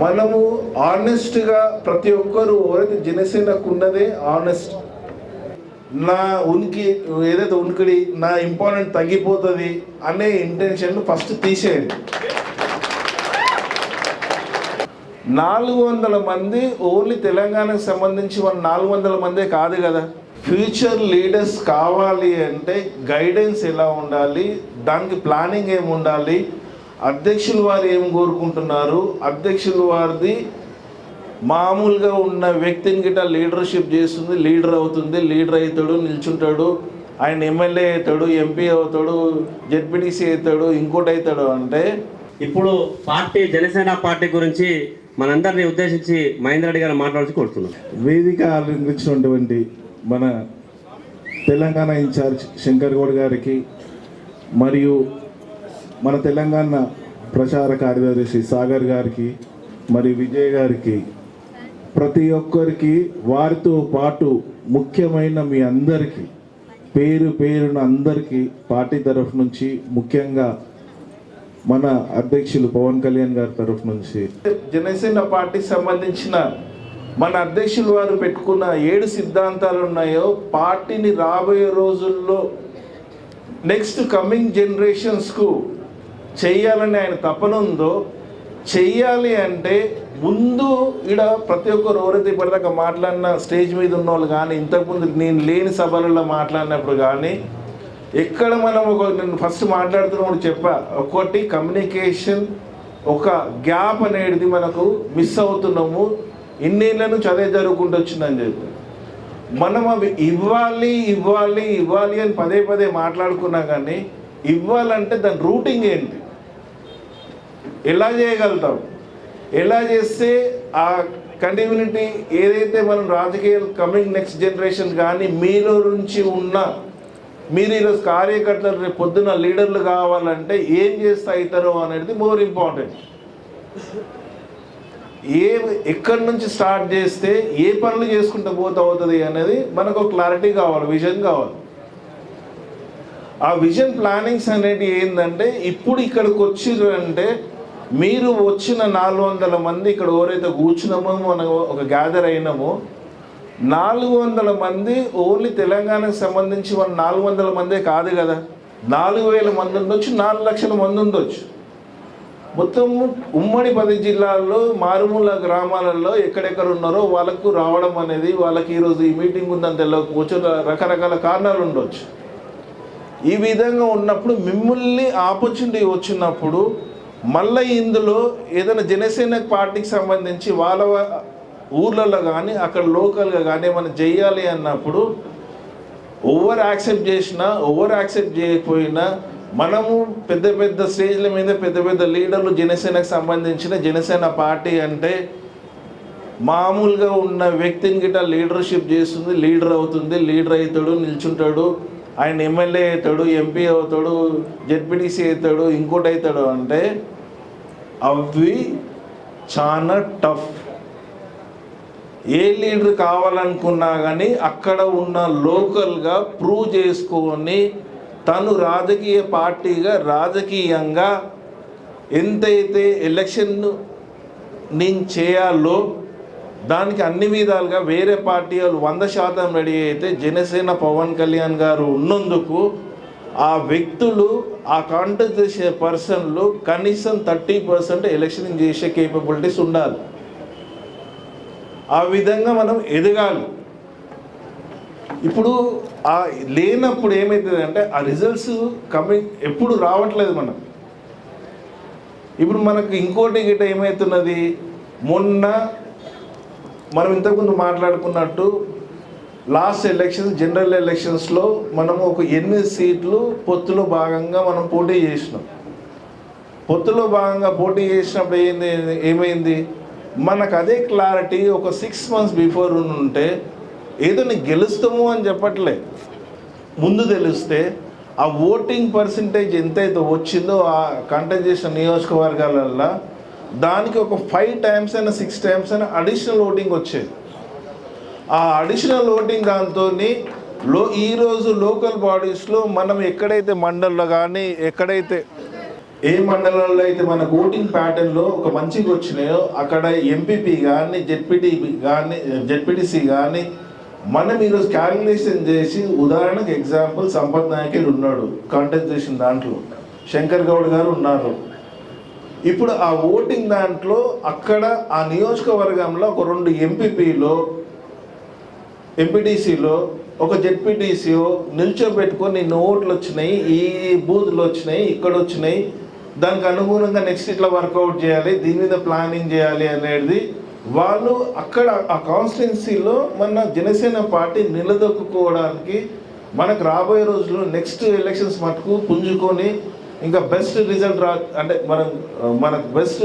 మనము ఆనెస్ట్గా ప్రతి ఒక్కరు ఎవరైతే జనసేనకు ఉన్నదే ఆనెస్ట్ నా ఉనికి ఏదైతే ఉనికిడి నా ఇంపార్టెంట్ తగ్గిపోతుంది అనే ఇంటెన్షన్ ఫస్ట్ తీసేయండి. నాలుగు వందల మంది ఓన్లీ తెలంగాణకు సంబంధించి మన నాలుగు వందల మందే కాదు కదా. ఫ్యూచర్ లీడర్స్ కావాలి అంటే గైడెన్స్ ఎలా ఉండాలి దానికి ప్లానింగ్ ఏమి ఉండాలి అధ్యక్షులు వారు ఏం కోరుకుంటున్నారు? అధ్యక్షులు వారిది మామూలుగా ఉన్న వ్యక్తిని గిట్ట లీడర్షిప్ చేస్తుంది లీడర్ అవుతుంది లీడర్ అవుతాడు నిల్చుంటాడు ఆయన ఎమ్మెల్యే అవుతాడు ఎంపీ అవుతాడు జెడ్పీటీసీ అవుతాడు ఇంకోటి అవుతాడు అంటే ఇప్పుడు పార్టీ జనసేన పార్టీ గురించి మనందరినీ ఉద్దేశించి మహేందర్ రెడ్డి గారు మాట్లాడాల్సి కోరుతున్నాం. వేదిక అలంకరించినటువంటి మన తెలంగాణ ఇన్ఛార్జ్ శంకర్ గౌడ్ గారికి మరియు మన తెలంగాణ ప్రచార కార్యదర్శి సాగర్ గారికి మరి విజయ్ గారికి ప్రతి ఒక్కరికి వారితో పాటు ముఖ్యమైన మీ అందరికీ పేరు పేరున అందరికీ పార్టీ తరఫు నుంచి ముఖ్యంగా మన అధ్యక్షులు పవన్ కళ్యాణ్ గారి తరఫు నుంచి. జనసేన పార్టీకి సంబంధించిన మన అధ్యక్షులు వారు పెట్టుకున్న ఏడు సిద్ధాంతాలు ఉన్నాయో పార్టీని రాబోయే రోజుల్లో నెక్స్ట్ కమింగ్ జనరేషన్స్కు చేయాలని ఆయన తపన ఉందో చెయ్యాలి అంటే ముందు ఈడ ప్రతి ఒక్కరు ఎవరైతే ఇప్పటిదాకా మాట్లాడిన స్టేజ్ మీద ఉన్న వాళ్ళు కానీ ఇంతకుముందు నేను లేని సభలలో మాట్లాడినప్పుడు కానీ ఎక్కడ మనం ఒక నేను ఫస్ట్ మాట్లాడుతున్నప్పుడు చెప్పా ఒకటి కమ్యూనికేషన్ ఒక గ్యాప్ అనేది మనకు మిస్ అవుతున్నాము ఇన్నేళ్ళ నుంచి అదే జరుగుకుంటూ వచ్చిందని చెప్పి. మనం అవి ఇవ్వాలి ఇవ్వాలి ఇవ్వాలి అని పదే పదే మాట్లాడుకున్నా కానీ ఇవ్వాలంటే దాని రూటింగ్ ఏంటి? ఎలా చేయగలుగుతాం? ఎలా చేస్తే ఆ కంటిన్యూటీ ఏదైతే మనం రాజకీయ కమింగ్ నెక్స్ట్ జనరేషన్ కానీ మీలో నుంచి ఉన్న మీరు ఈరోజు కార్యకర్తలు రేపు పొద్దున లీడర్లు కావాలంటే ఏం చేస్తే అవుతారో అనేది మోర్ ఇంపార్టెంట్ ఏ ఎక్కడి నుంచి స్టార్ట్ చేస్తే ఏ పనులు చేసుకుంటూ పోతే అవుతుంది అనేది మనకు ఒక క్లారిటీ కావాలి విజన్ కావాలి. ఆ విజన్ ప్లానింగ్స్ అనేది ఏంటంటే ఇప్పుడు ఇక్కడికి వచ్చిందంటే అంటే మీరు వచ్చిన నాలుగు వందల మంది ఇక్కడ ఎవరైతే కూర్చున్నామో మనం ఒక గ్యాదర్ అయినామో నాలుగు వందల మంది ఓన్లీ తెలంగాణకు సంబంధించి మన నాలుగు వందల మందే కాదు కదా. నాలుగు వేల మంది ఉండొచ్చు నాలుగు లక్షల మంది ఉండొచ్చు. మొత్తం ఉమ్మడి పది జిల్లాల్లో మారుమూల గ్రామాలలో ఎక్కడెక్కడ ఉన్నారో వాళ్ళకు రావడం అనేది వాళ్ళకి ఈరోజు ఈ మీటింగ్ ఉందని తెలియకపోవచ్చు రకరకాల కారణాలు ఉండొచ్చు. ఈ విధంగా ఉన్నప్పుడు మిమ్మల్ని ఆపర్చునిటీ వచ్చినప్పుడు మళ్ళీ ఇందులో ఏదైనా జనసేన పార్టీకి సంబంధించి వాళ్ళ ఊర్లలో కానీ అక్కడ లోకల్గా కానీ ఏమైనా చేయాలి అన్నప్పుడు ఓవర్ యాక్సెప్ట్ చేసినా ఓవర్ యాక్సెప్ట్ చేయకపోయినా మనము పెద్ద పెద్ద స్టేజ్ల మీద పెద్ద పెద్ద లీడర్లు జనసేనకు సంబంధించిన జనసేన పార్టీ అంటే మామూలుగా ఉన్న వ్యక్తిని గిట్ట లీడర్షిప్ చేస్తుంది లీడర్ అవుతుంది లీడర్ అవుతాడు నిల్చుంటాడు. ఆయన ఎమ్మెల్యే అవుతాడు ఎంపీ అవుతాడు జెడ్పీటీసీ అవుతాడు ఇంకోటి అవుతాడు అంటే అవి చాలా టఫ్. ఏ లీడర్ కావాలనుకున్నా కానీ అక్కడ ఉన్న లోకల్గా ప్రూవ్ చేసుకొని తను రాజకీయ పార్టీగా రాజకీయంగా ఎంతైతే ఎలక్షన్ నేను చేయాలో దానికి అన్ని విధాలుగా వేరే పార్టీ వాళ్ళు వంద శాతం రెడీ అయితే జనసేన పవన్ కళ్యాణ్ గారు ఉన్నందుకు ఆ వ్యక్తులు ఆ కాంటెస్ట్ చేసే పర్సన్లు కనీసం థర్టీ పర్సెంట్ ఎలక్షన్ చేసే కేపబిలిటీస్ ఉండాలి. ఆ విధంగా మనం ఎదగాలి. ఇప్పుడు ఆ లేనప్పుడు ఏమవుతుంది అంటే ఆ రిజల్ట్స్ కమింగ్ ఎప్పుడు రావట్లేదు మనం ఇప్పుడు మనకు ఇంకోటి గిట్ట ఏమవుతున్నది మొన్న మనం ఇంతకుముందు మాట్లాడుకున్నట్టు లాస్ట్ ఎలక్షన్స్ జనరల్ ఎలక్షన్స్లో మనము ఒక ఎనిమిది సీట్లు పొత్తులో భాగంగా మనం పోటీ చేసినాం. పొత్తులో భాగంగా పోటీ చేసినప్పుడు ఏంది ఏమైంది? మనకు అదే క్లారిటీ ఒక సిక్స్ మంత్స్ బిఫోర్ ఉంటే ఏదో నేను గెలుస్తాము అని చెప్పట్లే. ముందు తెలిస్తే ఆ ఓటింగ్ పర్సంటేజ్ ఎంతైతే వచ్చిందో ఆ కంటెస్ట్ చేసిన నియోజకవర్గాలల్లో దానికి ఒక ఫైవ్ టైమ్స్ అయినా సిక్స్ టైమ్స్ అయినా అడిషనల్ ఓటింగ్ వచ్చేది. ఆ అడిషనల్ ఓటింగ్ దాంతో లో ఈరోజు లోకల్ బాడీస్లో మనం ఎక్కడైతే మండల్లో కానీ ఎక్కడైతే ఏ మండలాల్లో అయితే మనకు ఓటింగ్ ప్యాటర్న్లో ఒక మంచిగా వచ్చినాయో అక్కడ ఎంపీపీ కానీ జెడ్పీటీ కానీ జెడ్పీటీసీ కానీ మనం ఈరోజు క్యాలిక్యులేషన్ చేసి ఉదాహరణకు ఎగ్జాంపుల్ సంపత్ నాయకులు ఉన్నాడు కాంటెస్ట్ చేసిన దాంట్లో. శంకర్ గౌడ్ గారు ఉన్నారు. ఇప్పుడు ఆ ఓటింగ్ దాంట్లో అక్కడ ఆ నియోజకవర్గంలో ఒక రెండు ఎంపీపీలో ఎంపీటీసీలో ఒక జెడ్పీటీసీఓ నిల్చోబెట్టుకొని నిన్న ఓట్లు వచ్చినాయి ఈ బూత్లు వచ్చినాయి ఇక్కడ వచ్చినాయి. దానికి అనుగుణంగా నెక్స్ట్ ఇట్లా వర్కౌట్ చేయాలి దీని మీద ప్లానింగ్ చేయాలి అనేది వాళ్ళు అక్కడ ఆ కాన్స్టిట్యున్సీలో మన జనసేన పార్టీ నిలదొక్కుకోవడానికి మనకు రాబోయే రోజుల్లో నెక్స్ట్ ఎలక్షన్స్ మటుకు పుంజుకొని ఇంకా బెస్ట్ రిజల్ట్ రా అంటే మనం మనకు బెస్ట్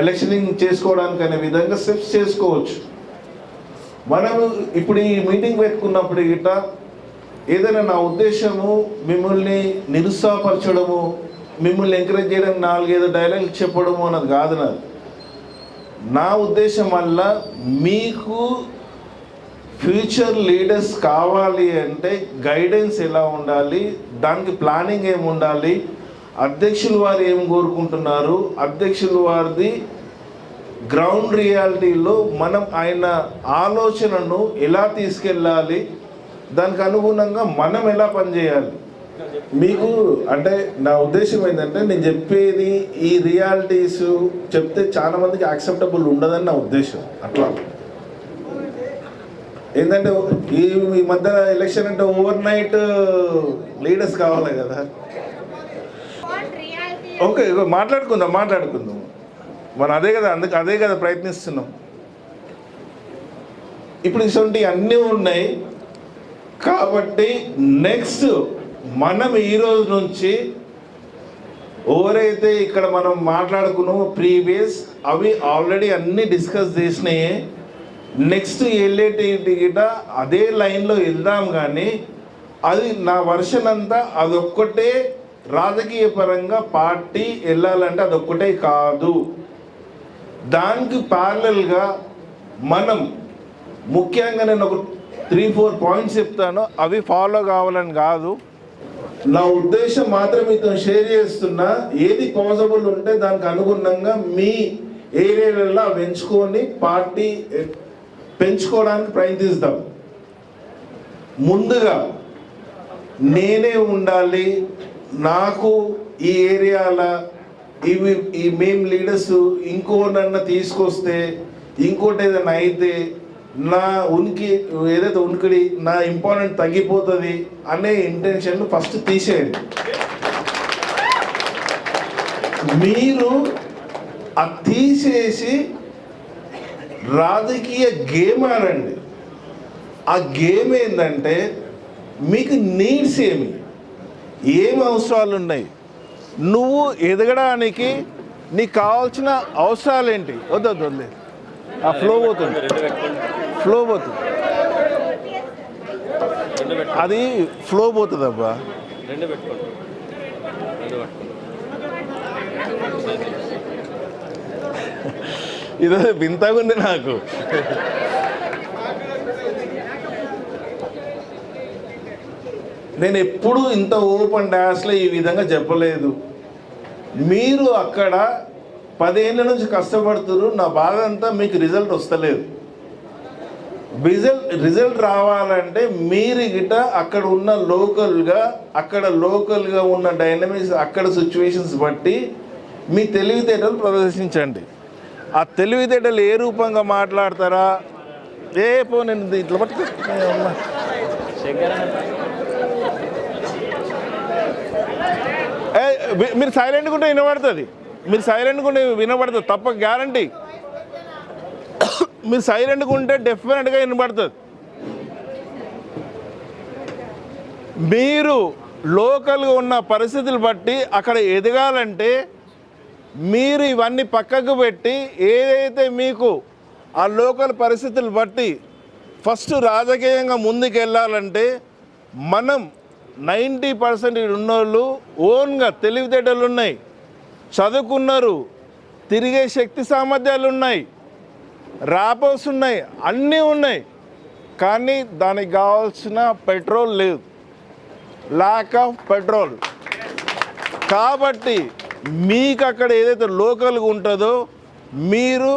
ఎలక్షనింగ్ చేసుకోవడానికి అనే విధంగా స్టెప్స్ చేసుకోవచ్చు. మనం ఇప్పుడు ఈ మీటింగ్ పెట్టుకున్నప్పుడు గిట్ట ఏదైనా నా ఉద్దేశము మిమ్మల్ని నిరుత్సాహపరచడము మిమ్మల్ని ఎంకరేజ్ చేయడం నాలుగైదు డైలాగ్ చెప్పడము అన్నది కాదు నాది. నా ఉద్దేశం వల్ల మీకు ఫ్యూచర్ లీడర్స్ కావాలి అంటే గైడెన్స్ ఎలా ఉండాలి? దానికి ప్లానింగ్ ఏమి ఉండాలి? అధ్యక్షులు వారు ఏం కోరుకుంటున్నారు? అధ్యక్షులు వారిది గ్రౌండ్ రియాలిటీలో మనం ఆయన ఆలోచనను ఎలా తీసుకెళ్ళాలి? దానికి అనుగుణంగా మనం ఎలా పనిచేయాలి? మీకు అంటే నా ఉద్దేశం ఏంటంటే నేను చెప్పేది ఈ రియాలిటీస్ చెప్తే చాలా మందికి యాక్సెప్టబుల్ ఉండదని నా ఉద్దేశం. అట్లా. ఏంటంటే ఈ ఈ మధ్య ఎలక్షన్ అంటే ఓవర్ నైట్ లీడర్స్ కావాలి కదా. ఓకే మాట్లాడుకుందాం మాట్లాడుకుందాం. మనం అదే కదా అందుకు అదే కదా ప్రయత్నిస్తున్నాం. ఇప్పుడు ఇటువంటి అన్నీ ఉన్నాయి. కాబట్టి నెక్స్ట్ మనం ఈ రోజు నుంచి ఎవరైతే ఇక్కడ మనం మాట్లాడుకున్నామో ప్రీవియస్ అవి ఆల్రెడీ అన్ని డిస్కస్ చేసినాయి. నెక్స్ట్ వెళ్ళేటి గిట అదే లైన్లో వెళ్దాం కానీ అది నా వర్షన్ అంతా అదొక్కటే రాజకీయ పరంగా పార్టీ వెళ్ళాలంటే అదొక్కటే కాదు. దానికి ప్యారలల్గా మనం ముఖ్యంగా నేను ఒక త్రీ ఫోర్ పాయింట్స్ చెప్తాను. అవి ఫాలో కావాలని కాదు. నా ఉద్దేశం మాత్రం మీతో షేర్ చేస్తున్నా. ఏది పాసిబుల్ ఉంటే దానికి అనుగుణంగా మీ ఏరియాలలో అవి ఎంచుకొని పార్టీ పెంచుకోవడానికి ప్రయత్నిస్తాం. ముందుగా నేనే ఉండాలి. నాకు ఈ ఏరియాల ఇవి ఈ మేము లీడర్స్ ఇంకోనన్నా తీసుకొస్తే ఇంకోటి ఏదైనా అయితే నా ఉనికి ఏదైతే ఉనికిడి నా ఇంపార్టెంట్ తగ్గిపోతుంది అనే ఇంటెన్షన్ ఫస్ట్ తీసేయండి. మీరు అది తీసేసి రాజకీయ గేమ్ ఆడండి. ఆ గేమ్ ఏంటంటే మీకు నీడ్స్ ఏమి? ఏం అవసరాలు ఉన్నాయి నువ్వు ఎదగడానికి నీకు కావాల్సిన అవసరాలు ఏంటి వద్దు వద్దు వద్దు. ఆ ఫ్లో పోతుంది. ఫ్లో పోతుంది. అది ఫ్లో పోతుంది అబ్బా రెండు పెట్టుకోండి. రెండు వింతగా ఉంది నాకు. నేను ఎప్పుడు ఇంత ఓపెన్ డాష్లో ఈ విధంగా చెప్పలేదు. మీరు అక్కడ పదేళ్ళ నుంచి కష్టపడుతున్నారు నా బాధ అంతా మీకు రిజల్ట్ వస్తలేదు. రిజల్ట్ రిజల్ట్ రావాలంటే మీరు గిట అక్కడ ఉన్న లోకల్గా అక్కడ లోకల్గా ఉన్న డైనమిక్స్ అక్కడ సిచ్యువేషన్స్ బట్టి మీ తెలివితేటలు ప్రదర్శించండి. ఆ తెలివితేటలు ఏ రూపంగా మాట్లాడతారా? ఏ పో నేను ఇట్లా పట్టుకో మీరు సైలెంట్గా ఉంటే వినబడుతుంది. మీరు సైలెంట్గా ఉంటే వినబడుతుంది తప్ప గ్యారంటీ. మీరు సైలెంట్గా ఉంటే డెఫినెట్గా వినబడుతుంది. మీరు లోకల్గా ఉన్న పరిస్థితులు బట్టి అక్కడ ఎదగాలంటే మీరు ఇవన్నీ పక్కకు పెట్టి ఏదైతే మీకు ఆ లోకల్ పరిస్థితులు బట్టి ఫస్ట్ రాజకీయంగా ముందుకెళ్ళాలంటే మనం నైంటీ పర్సెంట్ ఉన్నోళ్ళు ఓన్గా తెలివితేటలు ఉన్నాయి. చదువుకున్నారు తిరిగే శక్తి సామర్థ్యాలు ఉన్నాయి. ర్యాపర్స్ ఉన్నాయి అన్నీ ఉన్నాయి. కానీ దానికి కావాల్సిన పెట్రోల్ లేదు. ల్యాక్ ఆఫ్ పెట్రోల్ కాబట్టి మీకు అక్కడ ఏదైతే లోకల్గా ఉంటుందో మీరు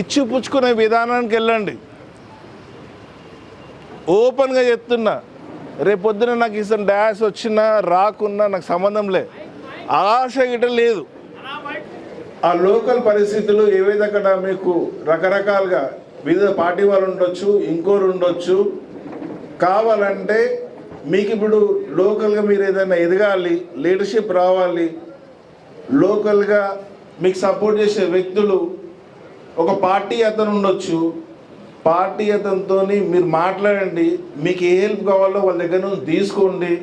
ఇచ్చి పుచ్చుకునే విధానానికి వెళ్ళండి. ఓపెన్గా చెప్తున్నా రేపొద్దున నాకు ఇష్టం డాష్ వచ్చినా రాకున్నా నాకు సంబంధం లే. ఆశ గిట లేదు. ఆ లోకల్ పరిస్థితులు ఏవైతే అక్కడ మీకు రకరకాలుగా వివిధ పార్టీ వాళ్ళు ఉండొచ్చు ఇంకోరు ఉండొచ్చు. కావాలంటే మీకు ఇప్పుడు లోకల్గా మీరు ఏదైనా ఎదగాలి లీడర్షిప్ రావాలి లోకల్గా మీకు సపోర్ట్ చేసే వ్యక్తులు ఒక పార్టీ అతను ఉండొచ్చు. పార్టీ అతనితో మీరు మాట్లాడండి మీకు ఏ హెల్ప్ కావాలో వాళ్ళ దగ్గర నుంచి తీసుకోండి.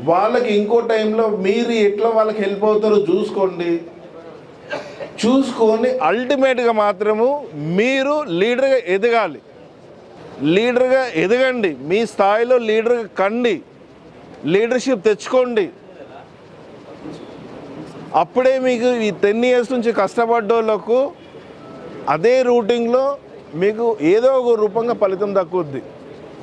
వాళ్ళకి ఇంకో టైంలో మీరు ఎట్లా వాళ్ళకి హెల్ప్ అవుతారో చూసుకోండి. చూసుకొని అల్టిమేట్గా మాత్రము మీరు లీడర్గా ఎదగాలి. లీడర్గా ఎదగండి. మీ స్థాయిలో లీడర్గా కండి. లీడర్షిప్ తెచ్చుకోండి. అప్పుడే మీకు ఈ టెన్ ఇయర్స్ నుంచి కష్టపడ్డోళ్ళకు అదే రూటింగ్లో మీకు ఏదో ఒక రూపంగా ఫలితం దక్కుద్ది.